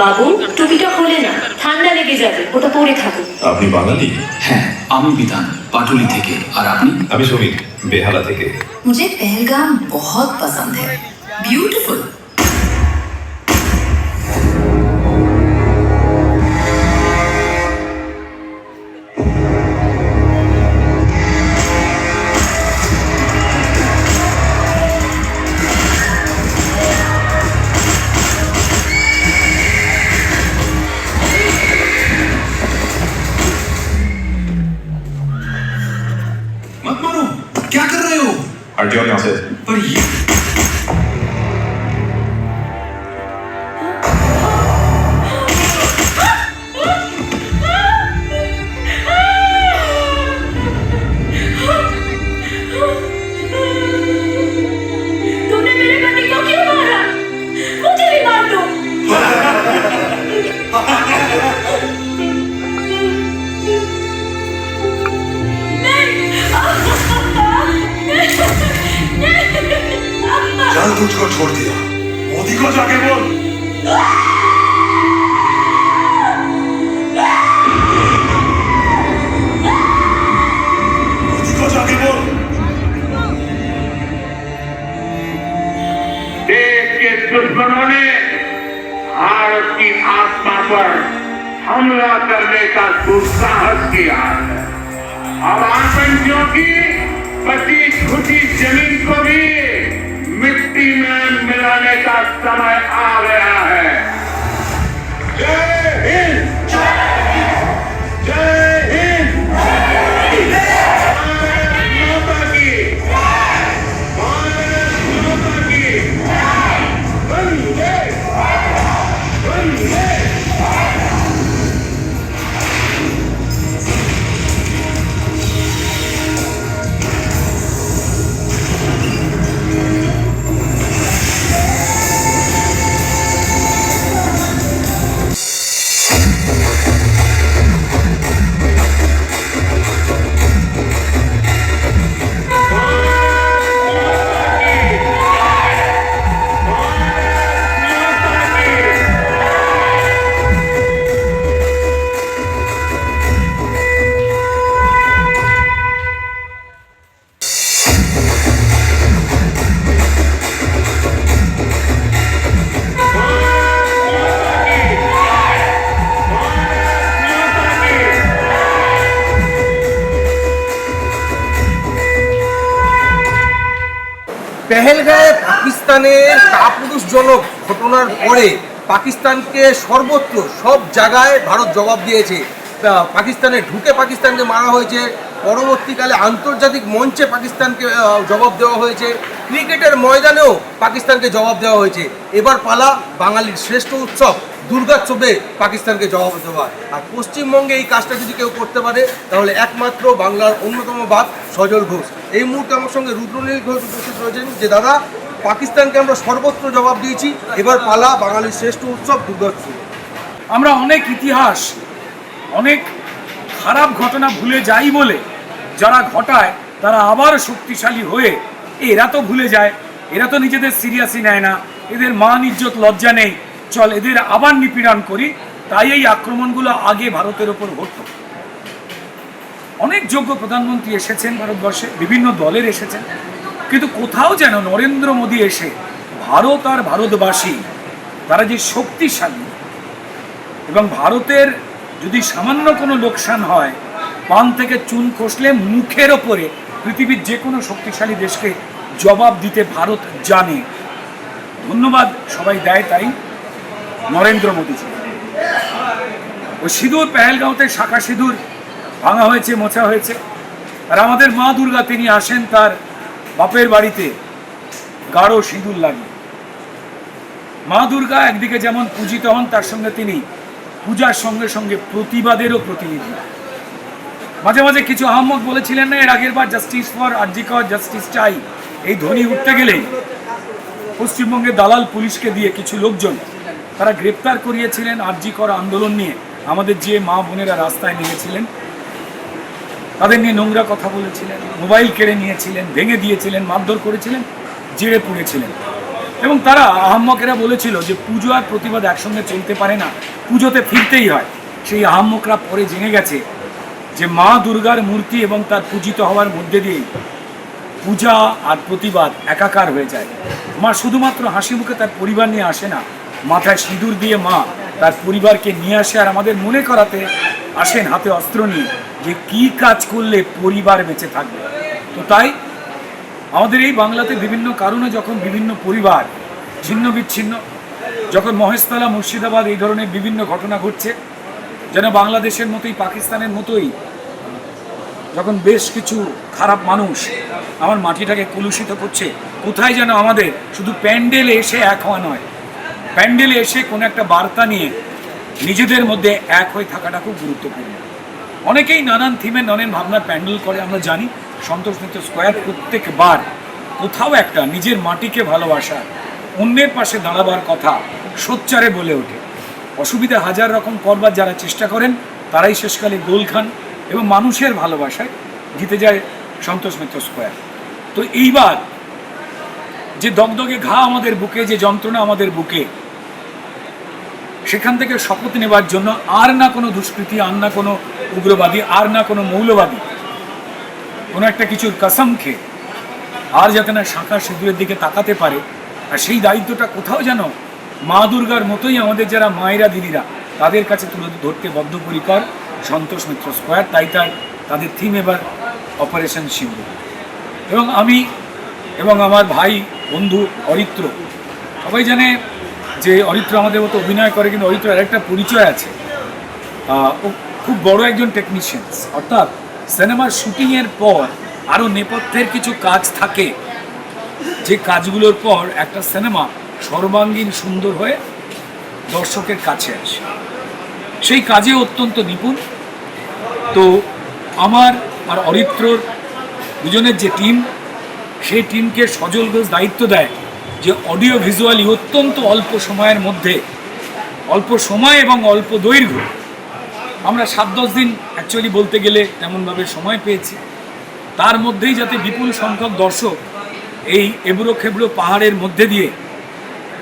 বাবু টুপিটা খোলে না ঠান্ডা লেগে যাবে ওটা পরে থাকুন আপনি বাঙালি হ্যাঁ আমি বিধান পাটুলি থেকে আর আপনি আমি সমীর বেহালা থেকে मुझे पहलगाम बहुत पसंद है ब्यूटीफुल तुझको छोड़ दिया मोदी को जाके बोल मोदी को जाके बोल देश के दुश्मनों ने भारत की आत्मा पर हमला करने का दुस्साहस किया है अब आतंकियों की बची खुची जमीन को भी मिट्टी में मिलाने का समय आ गया है। পেহেলগাঁয়ে পাকিস্তানের কাপুরুষজনক ঘটনার পরে পাকিস্তানকে সর্বত্র সব জায়গায় ভারত জবাব দিয়েছে। পাকিস্তানে ঢুকে পাকিস্তানকে মারা হয়েছে, পরবর্তীকালে আন্তর্জাতিক মঞ্চে পাকিস্তানকে জবাব দেওয়া হয়েছে, ক্রিকেটের ময়দানেও পাকিস্তানকে জবাব দেওয়া হয়েছে। এবার পালা বাঙালির শ্রেষ্ঠ উৎসব দুর্গোৎসবে পাকিস্তানকে জবাব দেওয়া। আর পশ্চিমবঙ্গে এই কাজটা যদি কেউ করতে পারে, তাহলে একমাত্র বাংলার অন্যতম বাপ সজল ঘোষ। এই মুহূর্তে আমার সঙ্গে রুদ্রনীল ঘোষ উপস্থিত রয়েছেন যে, দাদা, পাকিস্তানকে আমরা সর্বত্র জবাব দিয়েছি, এবার পালা বাঙালির শ্রেষ্ঠ উৎসব দুর্গোৎসব আমরা অনেক ইতিহাস, অনেক খারাপ ঘটনা ভুলে যাই বলে যারা ঘটায়, তারা আবার শক্তিশালী হয়ে, এরা তো ভুলে যায়, এরা তো নিজেদের সিরিয়াসই নেয় না, এদের মান, ইজ্জত, লজ্জা নেই, চল, এদের আবার নিপীড়ন করি, তাই এই আক্রমণগুলো আগে ভারতের ওপর হতো। অনেক যোগ্য প্রধানমন্ত্রী এসেছেন ভারতবর্ষে, বিভিন্ন দলের এসেছেন। কিন্তু কোথাও যেন নরেন্দ্র মোদী এসে ভারত আর ভারতবাসী, তারা যে শক্তিশালী এবং ভারতের যদি সামান্য কোনো লোকসান হয়, পান থেকে চুন খসলে মুখের ওপরে পৃথিবীর যে কোনো শক্তিশালী দেশকে জবাব দিতে ভারত জানে। ধন্যবাদ, সবাই দেয় তাই। নরেন্দ্র মোদীজি। ওই সিঁদুর, পেহেলগাঁওতে শাখা সিঁদুর ভাঙা হয়েছে, মোছা হয়েছে। আর আমাদের মা দুর্গা, তিনি আসেন তার বাপের বাড়িতে। গাঢ় সিঁদুর লাগিয়ে। মা দুর্গা একদিকে যেমন পূজিত হন, তার সঙ্গে তিনি পূজার সঙ্গে সঙ্গে প্রতিবাদেরও প্রতিনিধি। মাঝে মাঝে কিছু আহম্মদ বলেছিলেন না, এর আগের বার জাস্টিস ফর আর্জিকর জাস্টিস চাই। এই ধ্বনি উঠতে গেলেই পশ্চিমবঙ্গে দালাল পুলিশকে দিয়ে কিছু লোকজন তারা গ্রেপ্তার করিয়েছিলেন আর্জিকর আন্দোলন নিয়ে। আমাদের যে মা বোনেরা রাস্তায় নেমেছিলেন তাদের নিয়ে নোংরা কথা বলেছিলেন, মোবাইল কেড়ে নিয়েছিলেন, ভেঙে দিয়েছিলেন, মারধর করেছিলেন জেড়ে পুড়েছিলেন। এবং তারা আহম্মকেরা বলেছিল যে পুজো আর প্রতিবাদ একসঙ্গে চলতে পারে না, পুজোতে ফিরতেই হয়। সেই আহম্মকরা পরে জেনে গেছে যে মা দুর্গার মূর্তি এবং তার পূজিত হওয়ার মধ্যে দিয়েই পূজা আর প্রতিবাদ একাকার হয়ে যায়। মা শুধুমাত্র হাসি মুখে তার পরিবার নিয়ে আসে না, মাথায় সিঁদুর দিয়ে মা তার পরিবারকে নিয়ে আসে আর আমাদের মনে করাতে আসেন হাতে অস্ত্র নিয়ে যে কি কাজ করলে পরিবার বেঁচে থাকবে। তো তাই আমাদের এই বাংলাতে বিভিন্ন কারণে যখন বিভিন্ন পরিবার ছিন্ন বিচ্ছিন্ন, যখন মহেশতলা, মুর্শিদাবাদ এই ধরনের বিভিন্ন ঘটনা ঘটছে, যেন বাংলাদেশের মতোই, পাকিস্তানের মতোই, যখন বেশ কিছু খারাপ মানুষ আমার মাটিটাকে কলুষিত করছে, কোথায় যেন আমাদের শুধু প্যান্ডেলে এসে এক হওয়া নয়। প্যান্ডেলে এসে কোনো একটা বার্তা নিয়ে নিজেদের মধ্যে এক হয়ে থাকাটা খুব গুরুত্বপূর্ণ। অনেকেই নানান থিমে নানান ভাবনার প্যান্ডেল করে, আমরা জানি সন্তোষ মিত্র স্কোয়ার প্রত্যেকবার কোথাও একটা নিজের মাটিকে ভালোবাসা, অন্যের পাশে দাঁড়াবার কথা সোচ্চারে বলে ওঠে। অসুবিধা হাজার রকম করবার যারা চেষ্টা করেন, তারাই শেষকালে গোল খান এবং মানুষের ভালোবাসায় জিতে যায় সন্তোষ মিত্র স্কোয়ার। তো এইবার যে দগদগে ঘা আমাদের বুকে, যে যন্ত্রণা আমাদের বুকে সেখান থেকে শপথ নেবার জন্য আর না কোনো দুষ্কৃতি, আর না কোনো উগ্রবাদী, আর না কোনো মৌলবাদী। কোনো একটা কিছুর কসম খেয়ে আর যাতে না শাঁখা সিঁদুরের দিকে তাকাতে পারে, আর সেই দায়িত্বটা কোথাও যেন মা দুর্গার মতোই আমাদের যারা মায়েরা, দিদিরা, তাদের কাছে তুলে ধরতে বদ্ধপরিকর সন্তোষ মিত্র স্কোয়ার, তাই তার, তাদের থিম এবার অপারেশন সিন্ধু। এবং আমি এবং আমার ভাই, বন্ধু, অরিত্র, সবাই জানে যে অরিত্র আমাদের মতো অভিনয় করে, কিন্তু অরিত্র আরেকটা পরিচয় আছে। ও খুব বড় একজন টেকনিশিয়ানস অর্থাৎ সিনেমার শুটিংয়ের পর আরও নেপথ্যের কিছু কাজ থাকে। যে কাজগুলোর পর একটা সিনেমা সর্বাঙ্গীন সুন্দর হয়ে দর্শকের কাছে আসে। সেই কাজে অত্যন্ত নিপুণ। তো আমার আর অরিত্রর দুজনের যে টিম সেই টিমকে সজল দায়িত্ব দেয়। যে অডিও ভিজুয়ালি অত্যন্ত অল্প সময়ের মধ্যে, অল্প সময় এবং অল্প দৈর্ঘ্য। আমরা সাত দশ দিন অ্যাকচুয়ালি বলতে গেলে তেমনভাবে সময় পেয়েছি। তার মধ্যেই যাতে বিপুল সংখ্যক দর্শক এই এবড়ো খেবড়ো পাহাড়ের মধ্যে দিয়ে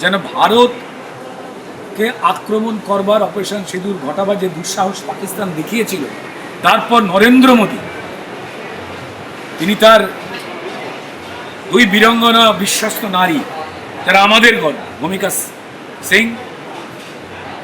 যেন ভারতকে আক্রমণ করবার অপারেশন সিঁদুর ঘটাবার যে দুঃসাহস পাকিস্তান দেখিয়েছিল, তারপর নরেন্দ্র মোদী, তিনি তার দুই বীরঙ্গনা বিশ্বস্ত নারী যারা আমাদের গর্ব ভূমিকা সিং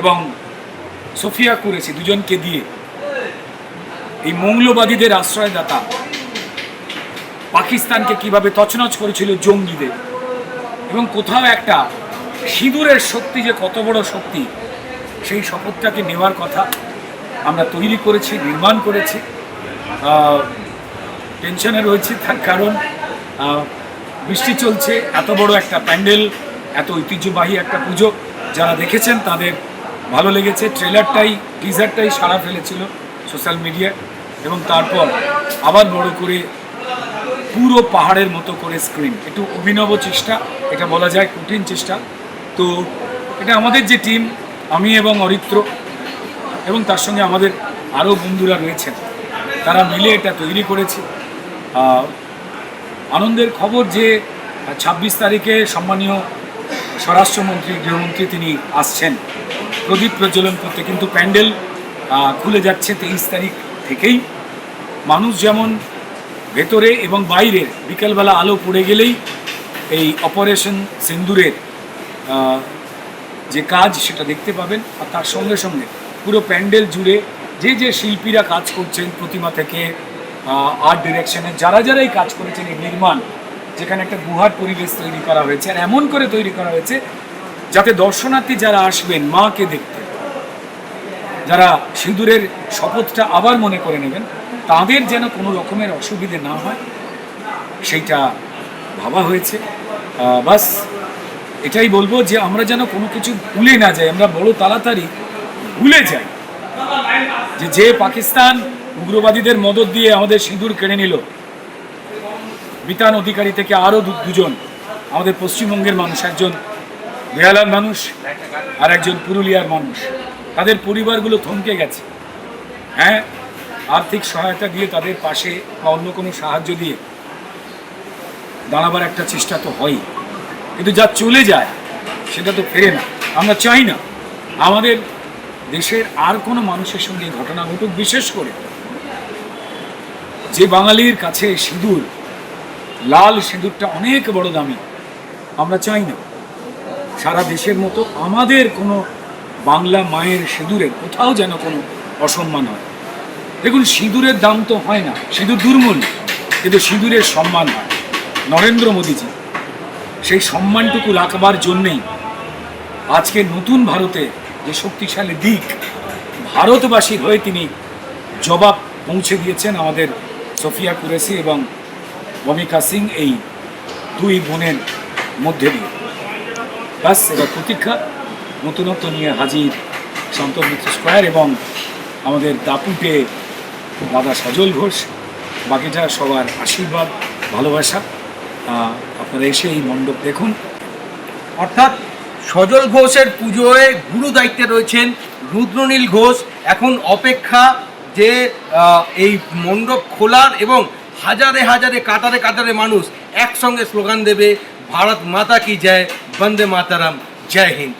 এবং সোফিয়া করেছে দুজনকে দিয়ে এই মৌলবাদীদের আশ্রয়দাতা পাকিস্তানকে কীভাবে তছনছ করেছিল জঙ্গিদের এবং কোথাও একটা সিঁদুরের শক্তি যে কত বড় শক্তি, সেই শপথটাকে নেওয়ার কথা আমরা তৈরি করেছি, নির্মাণ করেছি। টেনশনে রয়েছে তার কারণ বৃষ্টি চলছে, এত বড় একটা প্যান্ডেল, এত ঐতিহ্যবাহী একটা পুজো। যারা দেখেছেন তাদের ভালো লেগেছে। ট্রেলারটাই, টিজারটাই সারা ফেলেছিল সোশ্যাল মিডিয়ায়। এবং তারপর আবার বড় করে পুরো পাহাড়ের মতো করে স্ক্রিন একটু অভিনব চেষ্টা, এটা বলা যায় কঠিন চেষ্টা। তো এটা আমাদের যে টিম আমি এবং অরিত্র এবং তার সঙ্গে আমাদের আরও বন্ধুরা রয়েছেন। তারা মিলে এটা তৈরি করেছে। আনন্দের খবর যে ছাব্বিশ তারিখে সম্মানীয় স্বরাষ্ট্রমন্ত্রী, গৃহমন্ত্রী তিনি আসছেন। প্রদীপ প্রজ্বলন করতে কিন্তু প্যান্ডেল খুলে যাচ্ছে তেইশ তারিখ থেকেই। মানুষ যেমন ভেতরে এবং বাইরে বিকেলবেলা আলো পড়ে গেলেই এই অপারেশন সিন্দুরের যে কাজ সেটা দেখতে পাবেন। আর তার সঙ্গে সঙ্গে পুরো প্যান্ডেল জুড়ে যে যে শিল্পীরা কাজ করছেন প্রতিমা থেকে আর্ট ডিরেকশনে যারা যারা এই কাজ করেছেন, এই নির্মাণ, যেখানে একটা গুহার পরিবেশ তৈরি করা হয়েছে, আর এমন করে তৈরি করা হয়েছে যাতে দর্শনার্থী যারা আসবেন, মাকে দেখতে, যারা সিঁদুরের শপথটা আবার মনে করে নেবেন, তাদের যেন কোনো রকমের অসুবিধে না হয়, সেইটা ভাবা হয়েছে। বাস এটাই বলব যে আমরা যেন কোনো কিছু ভুলে না যাই, আমরা বড় তাড়াতাড়ি ভুলে যাই। যে যে পাকিস্তান উগ্রবাদীদের মদত দিয়ে আমাদের সিঁদুর কেড়ে নিল। বিতান অধিকারী থেকে আরও দুজন, আমাদের পশ্চিমবঙ্গের মানুষ একজন বেহালার মানুষ আর একজন পুরুলিয়ার মানুষ। তাদের পরিবারগুলো থমকে গেছে। হ্যাঁ আর্থিক সহায়তা দিয়ে তাদের পাশে বা অন্য কোনো সাহায্য দিয়ে দাঁড়াবার একটা চেষ্টা তো হয়ই কিন্তু যা চলে যায়, সেটা তো ফেরে না। আমরা চাই না আমাদের দেশের আর কোনো মানুষের সঙ্গে ঘটনা ঘটুক, বিশেষ করে যে বাঙালির কাছে সিঁদুর, লাল সিঁদুরটা অনেক বড় দামি, আমরা চাই না। সারা দেশের মতো আমাদের কোনো বাংলা মায়ের সিঁদুরের কোথাও যেন কোনো অসম্মান হয়। দেখুন, সিঁদুরের দাম তো হয় না, সিঁদুর দুর্মূল্য কিন্তু সিঁদুরের সম্মান হয়। নরেন্দ্র মোদীজি, সেই সম্মানটুকু রাখবার জন্যেই আজকে নতুন ভারতে যে শক্তিশালী দিক, ভারতবাসীর হয়ে তিনি জবাব পৌঁছে দিয়েছেন আমাদের সোফিয়া কুরেসি এবং ভূমিকা সিং এই দুই বোনের মধ্যে দিয়ে। ব্যাস এবার প্রতীক্ষা। নতুনত্ব নিয়ে হাজির সন্তোষ মিত্র স্কোয়ার এবং আমাদের দাপুটে দাদা সজল ঘোষ। বাকিটা সবার আশীর্বাদ, ভালোবাসা। আপনারা এসে এই মণ্ডপ দেখুন। অর্থাৎ সজল ঘোষের পুজোয় গুরু দায়িত্বে রয়েছেন রুদ্রনীল ঘোষ। এখন অপেক্ষা যে এই মণ্ডপ খোলার এবং হাজারে হাজারে, কাতারে কাতারে মানুষ একসঙ্গে স্লোগান দেবে, ভারত মাতা কি জয়, বন্দে মাতারাম, জয় হিন্দ।